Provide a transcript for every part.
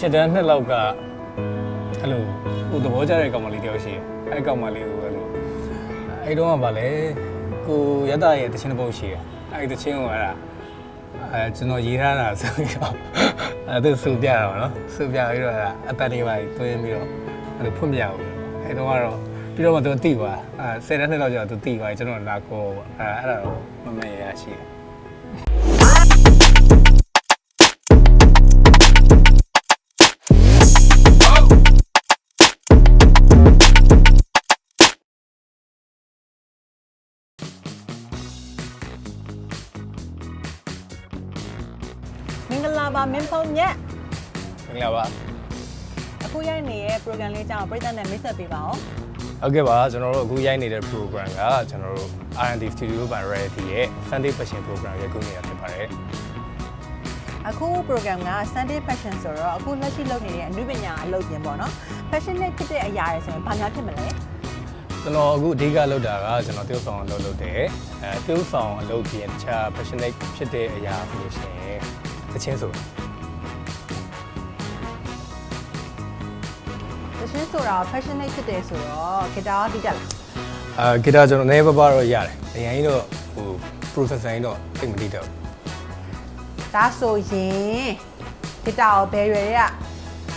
ရှစ်တန်းနှစ်လောက်ကအဲ့လိုဟိုသဘောကျတဲ့ကောင်မလေးတယောက်ရှိတယ်အဲ့ကောင်မလေးကိုအဲ့လိုအဲ့တော့ကဗာလဲကိုရတရဲ့တခြင်းတစ်ပုတ်ရှိတယ်အဲ့ဒီတခြင်းကိုအဲ့ဒါအဲကျွန်တော်ရေးထားတာဆိုပြီးတော့အဲ့ဒါစုပြတာပါနော်စုပြပြီးတော့အဲ့ဒါအသက်တွေပါတွင်းပြီးတော့အဲ့လိုဖွင့်ပြအောင်အဲ့တော့ကတော့ပြီးတော့မှသူတိသွားအဲဆယ်တန်းနှစ်လောက်ကျတော့သူတိသွားကျွန်တော်လာကောပေါ့အဲအဲ့ဒါတော့မမေ့ရရှိတယ် ပါမင်းဖုံညက်မင်္ဂလာပါအခုရိုက်နေတဲ့ program လေးအကြောင်းပြည်သက်နဲ့မိတ်ဆက်ပေးပါဦးဟုတ်ကဲ့ပါကျွန်တော်တို့အခုရိုက်နေတဲ့ program ကကျွန်တော်တို့ R&D Studio by Reality ရဲ့ Sunday Passion program ရဲ့အခုနေတာဖြစ်ပါတယ်အခု program က Sunday Fashion ဆိုတော့အခုလက်ရှိလုပ်နေတဲ့အမှုပညာအလုပ်ပြင်ပေါ့နော် fashion နဲ့ဖြစ်တဲ့အရာတွေဆိုရင်ဘာများဖြစ်မလဲကျွန်တော်အခုအဓိကလုပ်တာကကျွန်တော်တရုတ်ဆောင်အလုပ်လုပ်တယ်အဲတရုတ်ဆောင်အလုပ်ပြင်တခြား passionate ဖြစ်တဲ့အရာဆိုလို့ရှိရင် တချင်းဆိုတရှင်းဆိုတာ fashion နဲ့ဖြစ်တယ်ဆိုတော့ guitar တိတက်လားအာဂီတာကျွန်တော်နည်းပါးပါးတော့ရတယ်အရင်ကြီးတော့ဟို processor ကြီးတော့သိပ်မသိတော့ဘူးဒါဆိုရင် guitar ကိုဘယ်ရွယ်တွေ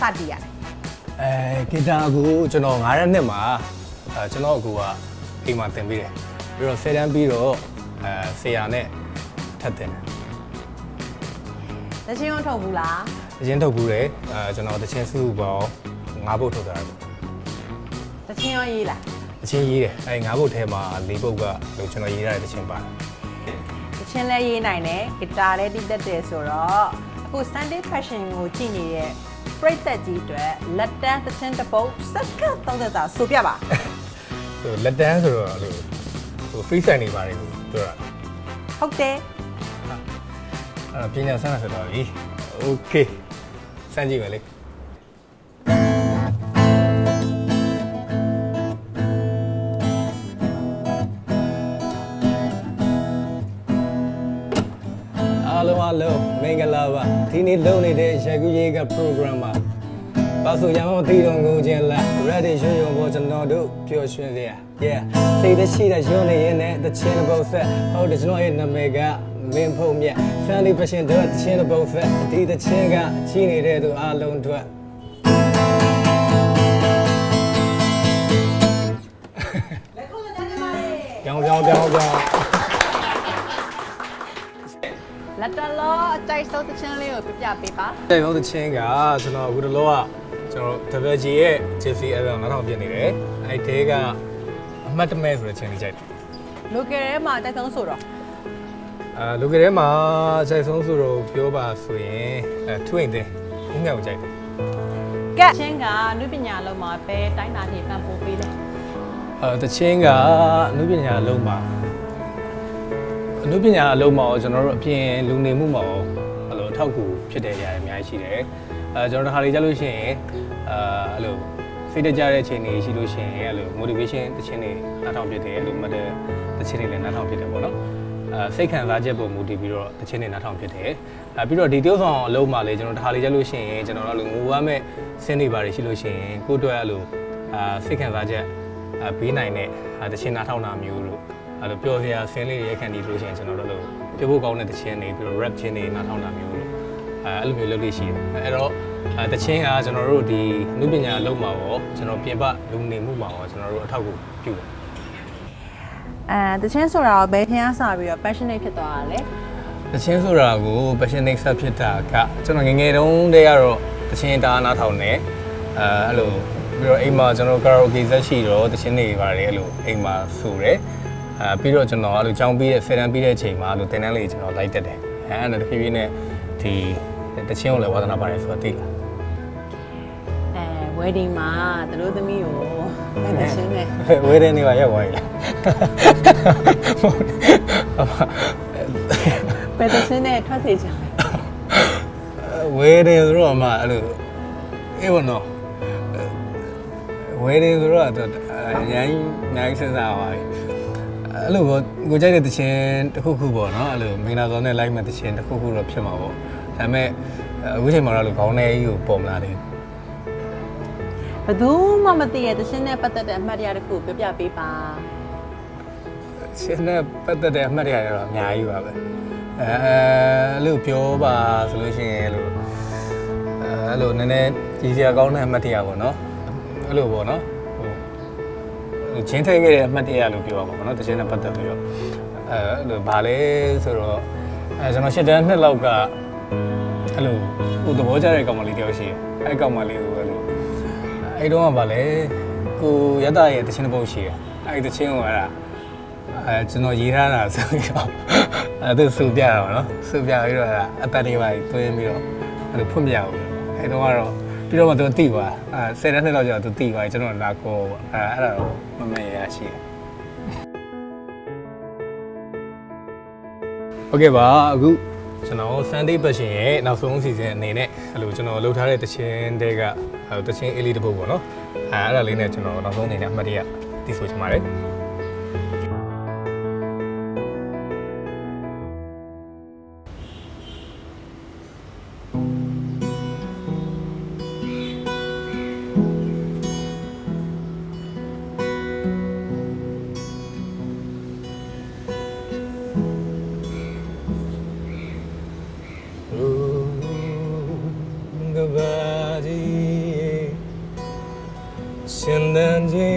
ကစတည်ရလဲအဲဂီတာကိုကျွန်တော်9ရက်နှစ်မှာအဲကျွန်တော်အကူကအိမ်မှာသင်ပေးတယ်ပြီးတော့10တန်းပြီးတော့အဲဆရာနဲ့ထပ်တင်တယ် တရှင်းရောထုတ်ဘူးလားအရင်ထုတ်ဘူးတယ်အဲကျွန်တော်တချင်းစုပေါင်း၅ပုတ်ထုတ်တာတယ်တရှင်းရောရေးလားအချင်းရေးတယ်အဲ၅ပုတ်ထဲမှာ၄ပုတ်ကလို့ကျွန်တော်ရေးရတဲ့တချင်းပါတယ်တရှင်းလဲရေးနိုင်တယ် guitar လည်းတိတက်တယ်ဆိုတော့အခု Sunday Fashion ကိုကြည့်နေတဲ့ပြိသက်ကြီးအတွက်လက်တန်းတရှင်းတစ်ပုတ်စက္ကန့်30တာဆိုပြပါဟိုလက်တန်းဆိုတော့အဲ့လိုဟို free sign နေပါတယ်ကိုပြောတာဟုတ်တယ် အဲ့တော့ပညာဆန်းတာဆိုတော့ပြီ okay စမ်းကြည့်မယ်လေအားလုံးအားလုံးမင်္ဂလာပါဒီနေ့လုပ်နေတဲ့ရကူရေးက program မှာပါဆိုရအောင်သိတော်ငုံခြင်းလား ready ရွှေရုံပေါ်ကျွန်တော်တို့ပျော်ရွှင်စရာ yeah စိတ်တရှိတဲ့ရုံနေရင်နဲ့တချင်းတစ်ပုတ်ဆက်ဟုတ်တယ်ကျွန်တော်ရဲ့နာမည်က မင်းဖုံမြတ် Sunday Passion တို့တချင်းတစ်ပုတ်ဆက်ဒီတချင်းကကြီးနေတဲ့သူအားလုံးအတွက်လက်ခုပ်လက်တန်းပါလေပြောင်းပြောင်းပြောင်းပြောင်းလက်တလောအကြိုက်ဆုံးတချင်းလေးကိုပြပြပေးပါတဲ့ရောတချင်းကကျွန်တော်အခုတလောကကျွန်တော် WG ရဲ့ JC album 9000ပြည့်နေတယ်အဲ့ဒီကအမှတ်တမဲ့ဆိုတဲ့ချင်းလေးကြိုက်တယ်လိုကယ်ထဲမှာတိုက်ဆုံးဆိုတော့ အာလူကလေးမှာခြိုက်ဆုံးဆိုတော့ပြောပါဆိုရင်အဲထွင်တဲ့ဥငါကိုကြိုက်တယ်ကဲချင်းကနုပညာလုံးမှာပဲတိုင်းတာနေပန်ပိုးပေးတယ်အဲတချင်းကအနုပညာအလုံးမှာအနုပညာအလုံးမှာရောကျွန်တော်တို့အပြင်လူနေမှုမှာရောအဲ့လိုအထောက်အကူဖြစ်တဲ့အရာတွေအများကြီးရှိတယ်အဲကျွန်တော်တို့ခါလေးကြလို့ရှိရင်အာအဲ့လိုစိတ်တကြတဲ့အချိန်တွေရှိလို့ရှိရင်အဲ့လို motivation တချင်းတွေနားထောင်ဖြစ်တယ်အဲ့လို matter တချင်းတွေလည်းနားထောင်ဖြစ်တယ်ပေါ့နော်အဲ စိတ်ခံစားချက်ပုံမူတည်ပြီးတော့တချင်းတွေနားထောင်ဖြစ်တယ်အဲပြီးတော့ဒီတိုးဆောင်အလုံးမှာလည်းကျွန်တော်တခါလေးကြလို့ရှိရင်ကျွန်တော်တို့အဲ့လိုငိုရမဲ့ဆင်းနေပါတယ်ရှိလို့ရှိရင်ကိုယ့်အတွက်အဲ့လိုအာစိတ်ခံစားချက်အဘေးနိုင်တဲ့အဲတခြင်းနာထောင်တာမျိုးတို့အဲလိုပျော်စရာဆင်းလေးတွေရက်ခံတည်လို့ရှိရင်ကျွန်တော်တို့လို့ပြောဖို့ကောင်းတဲ့တခြင်းတွေပြီးတော့ rap ခြင်းတွေနာထောင်တာမျိုးတို့အဲအဲ့လိုမျိုးလုပ်လို့ရှိတယ်အဲအဲ့တော့အဲတခြင်းကကျွန်တော်တို့ဒီအမှုပညာအလုပ်မှာရောကျွန်တော်ပြင်ပလူနေမှုမှာရောကျွန်တော်တို့အထောက်အကူပြုတယ် အဲတချင်းဆိုတာကိုဘယ်ထင်အားစပြီးတော့ passionate ဖြစ်သွားတာလဲတခြင်းဆိုတာကို passionate ဆက်ဖြစ်တာကကျွန်တော်ငယ်ငယ်တုန်းတည်းကတော့တခြင်းတာနာထောင်နေအဲအဲ့လိုပြီးတော့အိမ်မှာကျွန်တော် karaoke ဇက်ရှိတော့တခြင်းတွေပါတယ်အဲ့လိုအိမ်မှာဆိုတယ်အဲပြီးတော့ကျွန်တော်အဲ့လိုကြောင်းပြီးတဲ့ဆယ်တန်းပြီးတဲ့အချိန်မှာအဲ့လိုတင်တန်းလေးကျွန်တော်လိုက်တက်တယ်အဲအဲ့ဒါတဖြည်းဖြည်းနဲ့ဒီတခြင်းကိုလည်းဝါသနာပါတယ်ဆိုတော့သိလာအဲ wedding မှာသူတို့သမီးကိုဘယ်တချင်းနဲ့ဝေးတဲ့နေပါရောက်သွားပြီလားဘယ်တချင်းနဲ့ထွက်စေချင်လဲဝေးတယ်ဆိုတော့အမအဲ့လိုအေးဘောနော်ဝေးတယ်ဆိုတော့တော့အရင်အများကြီးစဉ်းစားပါပြီအဲ့လိုပေါ့ကိုကြိုက်တဲ့တခြင်းတစ်ခုခုပေါ့နော်အဲ့လိုမင်္ဂလာဆောင်နဲ့လိုက်မဲ့တခြင်းတစ်ခုခုတော့ဖြစ်မှာပေါ့ဒါပေမဲ့အခုချိန်မှာတော့လို့ခေါင်းထဲကြီးကိုပေါ်မလာသေးဘူး ဘယ်သူမှမသိရဲ့တခြင်းနဲ့ပတ်သက်တဲ့အမှတ်တရတစ်ခုပြောပြပေးပါရှင်းနဲ့ပတ်သက်တဲ့အမှတ်တရတွေတော့အများကြီးပါပဲအဲအဲ့လိုပြောပါဆိုလို့ရှိရင်အဲ့လိုအဲအဲ့လိုနည်းနည်းကြီးစရာကောင်းတဲ့အမှတ်တရပေါ့နော်အဲ့လိုပေါ့နော်ဟိုဟိုချင်းထိန်ခဲ့တဲ့အမှတ်တရလို့ပြောရမှာပေါ့နော်တခြင်းနဲ့ပတ်သက်ပြီးတော့အဲအဲ့လိုဗာလဲဆိုတော့အဲကျွန်တော်ရှစ်တန်းနှစ်လောက်ကအဲ့လိုဟိုသဘောကျတဲ့ကောင်မလေးတယောက်ရှိတယ်အဲ့ကောင်မလေးကိုအဲ့လို အဲ့တော့ကဗာလဲကိုရတရဲ့တခြင်းတစ်ပုတ်ရှိတယ်အဲ့ဒီတခြင်းကိုအဲ့ဒါ အဲကျွန်တော်ရေးထားတာဆိုပြီးတော့အဲသူစူပြတာပါနော်စူပြပြီးတော့အတတ်တွေပါတွင်းပြီးတော့အဲလိုဖွင့်ပြအောင်အဲတော့ကတော့ပြီးတော့မှသူတိသွားအဲဆယ်တန်းနှစ်လောက်ကျတော့သူတိသွားကျွန်တော်လာကောပေါ့အဲအဲ့ဒါတော့မမေ့ရရှိတယ်โอเคပါအခု ကျွန်တော် Sunday Passion ရဲ့နောက်ဆုံးအစီအစဉ်အနေနဲ့အဲ့လိုကျွန်တော်လှုပ်ထားတဲ့တခြင်းတွေကအဲတခြင်းအေးလေးတစ်ပုဒ်ပေါ့နော်အဲအဲ့ဒါလေးနဲ့ကျွန်တော်နောက်ဆုံးအနေနဲ့အမှတ်တရတည်ဆိုချင်ပါတယ်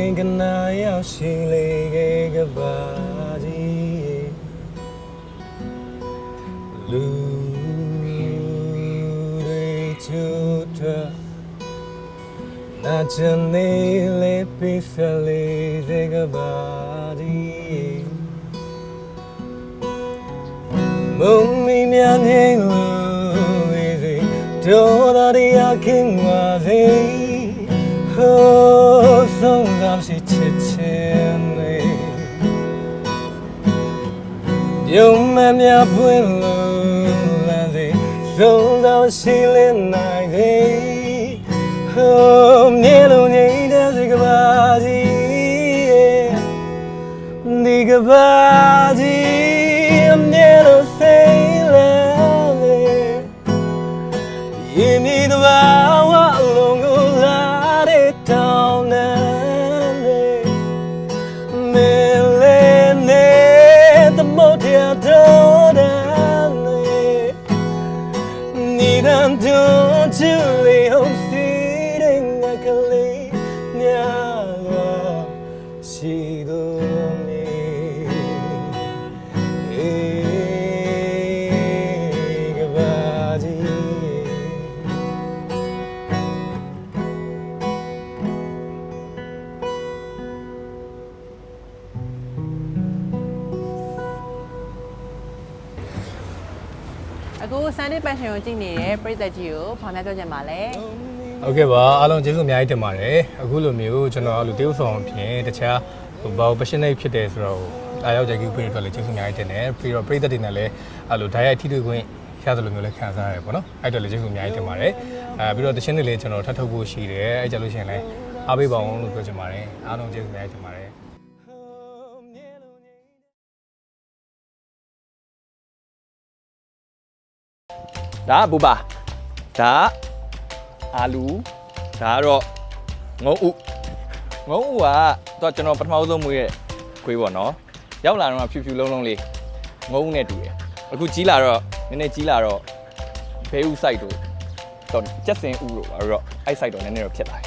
င်းကနာရောက်ရှိလေခဲ့ကဘာကြီးလူတွေချူထနာချင်နေလေပိစလေးစေကဘာကြီးမုံမီများငိမ့်လို့ေးစေဒေါ်တော်ရခင်ပါစေဟိုး ပြုံးမများပွင့်လို့လမ်းစေဆုံးသာရှိလင်းနိုင်စေဟိုးမြေလုံးငိမ့်တဲ့စကပါကြီးဒီကဘာကြီး need I'm doing to live အခု Sunday Passion ကိုကြည့်နေတဲ့ပရိသတ်ကြီးကိုဘာများပြောချင်ပါလဲဟုတ်ကဲ့ပါအားလုံးကျေးဇူးအများကြီးတင်ပါတယ်အခုလိုမျိုးကျွန်တော်လူတယောက်ဆောင်ဖြင့်တခြားဟိုဘာလို့ passionate ဖြစ်တယ်ဆိုတော့အားရောက်ကြကူပေးတဲ့အတွက်လည်းကျေးဇူးအများကြီးတင်တယ်ပြီးတော့ပရိသတ်တွေနဲ့လည်းအားလိုဓာတ်ရိုက်ထိတွေ့ခွင့်ရတယ်လို့မျိုးလည်းခံစားရတယ်ပေါ့နော်အဲ့တော့လည်းကျေးဇူးအများကြီးတင်ပါတယ်အဲပြီးတော့တခြင်းတွေလည်းကျွန်တော်ထပ်ထုတ်ဖို့ရှိတယ်အဲ့ကြလို့ရှိရင်လည်းအားပေးပါအောင်လို့ပြောချင်ပါတယ်အားလုံးကျေးဇူးအများကြီးတင်ပါတယ် ဒါကဘူပါဒါကအာလူဒါကတော့ငုံဥငုံဥကတော့ကျွန်တော်ပထမဆုံးမွေးရဲ့ခွေးပေါ့နော်ရောက်လာတော့ဖြူဖြူလုံးလုံးလေးငုံဥနဲ့တူတယ်အခုကြီးလာတော့နည်းနည်းကြီးလာတော့ဘဲဥ site တို့တော့ကြက်စင်ဥတို့အဲ့တော့အဲ့ site တော့နည်းနည်းတော့ဖြစ်လာတယ်